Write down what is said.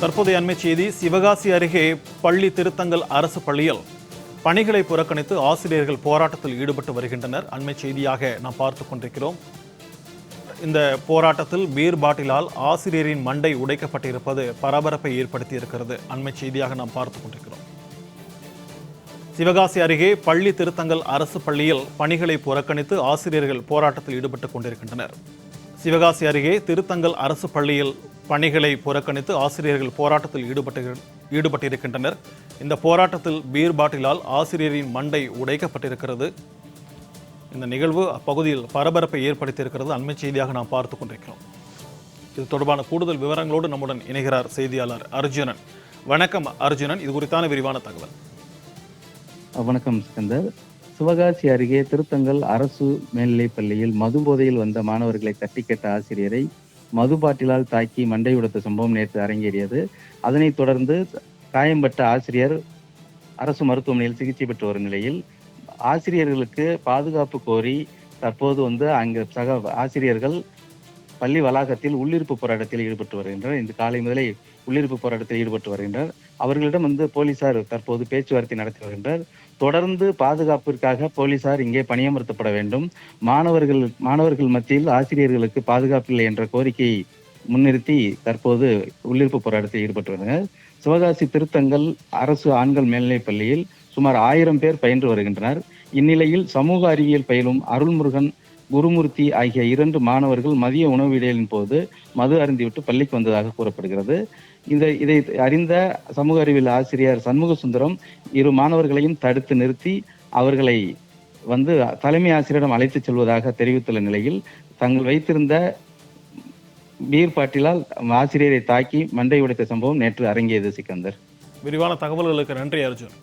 தற்போதைய அண்மை செய்தி சிவகாசி அருகே பள்ளி திருத்தங்கல் அரசு பள்ளியில் பணிகளை புறக்கணித்து ஆசிரியர்கள் போராட்டத்தில் ஈடுபட்டு வருகின்றனர். அண்மை செய்தியாக நாம் பார்த்து கொண்டிருக்கிறோம். இந்த போராட்டத்தில் பீர் பாட்டிலால் ஆசிரியரின் மண்டை உடைக்கப்பட்டிருப்பது பரபரப்பை ஏற்படுத்தி இருக்கிறது அண்மை செய்தியாக நாம் பார்த்து கொண்டிருக்கிறோம். சிவகாசி அருகே பள்ளி திருத்தங்கல் அரசு பள்ளியில் பணிகளை புறக்கணித்து ஆசிரியர்கள் போராட்டத்தில் ஈடுபட்டுக் கொண்டிருக்கின்றனர். சிவகாசி அருகே திருத்தங்கல் அரசு பள்ளியில் பணிகளை புறக்கணித்து ஆசிரியர்கள் போராட்டத்தில் ஈடுபட்டு ஈடுபட்டிருக்கின்றனர். இந்த போராட்டத்தில் பீர் பாட்டிலால் ஆசிரியரின் மண்டை உடைக்கப்பட்டிருக்கிறது. இந்த நிகழ்வு அப்பகுதியில் பரபரப்பை ஏற்படுத்தியிருக்கிறது. அண்மை செய்தியாக நாம் பார்த்து கொண்டிருக்கிறோம். இது தொடர்பான கூடுதல் விவரங்களோடு நம்முடன் இணைகிறார் செய்தியாளர் அர்ஜுனன். வணக்கம் அர்ஜுனன். இது குறித்தான விரிவான தகவல். வணக்கம் சிக்கந்தர். சிவகாசி அருகே திருத்தங்கல் அரசு மேல்நிலைப் பள்ளியில் மது போதையில் வந்த மாணவர்களை தட்டி கேட்ட ஆசிரியரை மது பாட்டிலால் தாக்கி மண்டை உடைத்த சம்பவம் நேற்று அரங்கேறியது. அதனைத் தொடர்ந்து காயம்பட்ட ஆசிரியர் அரசு மருத்துவமனையில் சிகிச்சை பெற்று வரும் நிலையில் ஆசிரியர்களுக்கு பாதுகாப்பு கோரி தற்போது வந்து அங்கு சக ஆசிரியர்கள் பள்ளி வளாகத்தில் உள்ளிருப்பு போராட்டத்தில் ஈடுபட்டு வருகின்றனர். இந்த காலை முதலே உள்ளிருப்பு போராட்டத்தில் ஈடுபட்டு வருகின்றனர். அவர்களிடம் வந்து போலீசார் தற்போது பேச்சுவார்த்தை நடத்தி வருகின்றனர். தொடர்ந்து பாதுகாப்பிற்காக போலீசார் இங்கே பணியமர்த்தப்பட வேண்டும். மாணவர்கள் மாணவர்கள் மத்தியில் ஆசிரியர்களுக்கு பாதுகாப்பு இல்லை என்ற கோரிக்கையை முன்னிறுத்தி தற்போது உள்ளிருப்பு போராட்டத்தில் ஈடுபட்டு வருகின்றனர். சிவகாசி திருத்தங்கள் அரசு ஆண்கள் மேல்நிலைப் பள்ளியில் சுமார் ஆயிரம் பேர் பயின்று வருகின்றனர். இந்நிலையில் சமூக அறிவியல் பயிலும் அருள்முருகன் குருமூர்த்தி ஆகிய இரண்டு மாணவர்கள் மதிய உணவு இடையலின் போது மது அருந்திவிட்டு பள்ளிக்கு வந்ததாக கூறப்படுகிறது. இந்த இதை அறிந்த சமூக அறிவியல் ஆசிரியர் சண்முக சுந்தரம் இரு மாணவர்களையும் தடுத்து நிறுத்தி அவர்களை வந்து தலைமை ஆசிரியரிடம் அழைத்துச் செல்வதாக தெரிவித்துள்ள நிலையில் தங்கள் வைத்திருந்த பீர் பாட்டிலால் ஆசிரியரை தாக்கி மண்டை உடைத்த சம்பவம் நேற்று அரங்கியது சிக்கந்தர். விரிவான தகவல்களுக்கு நன்றி அர்ஜுன்.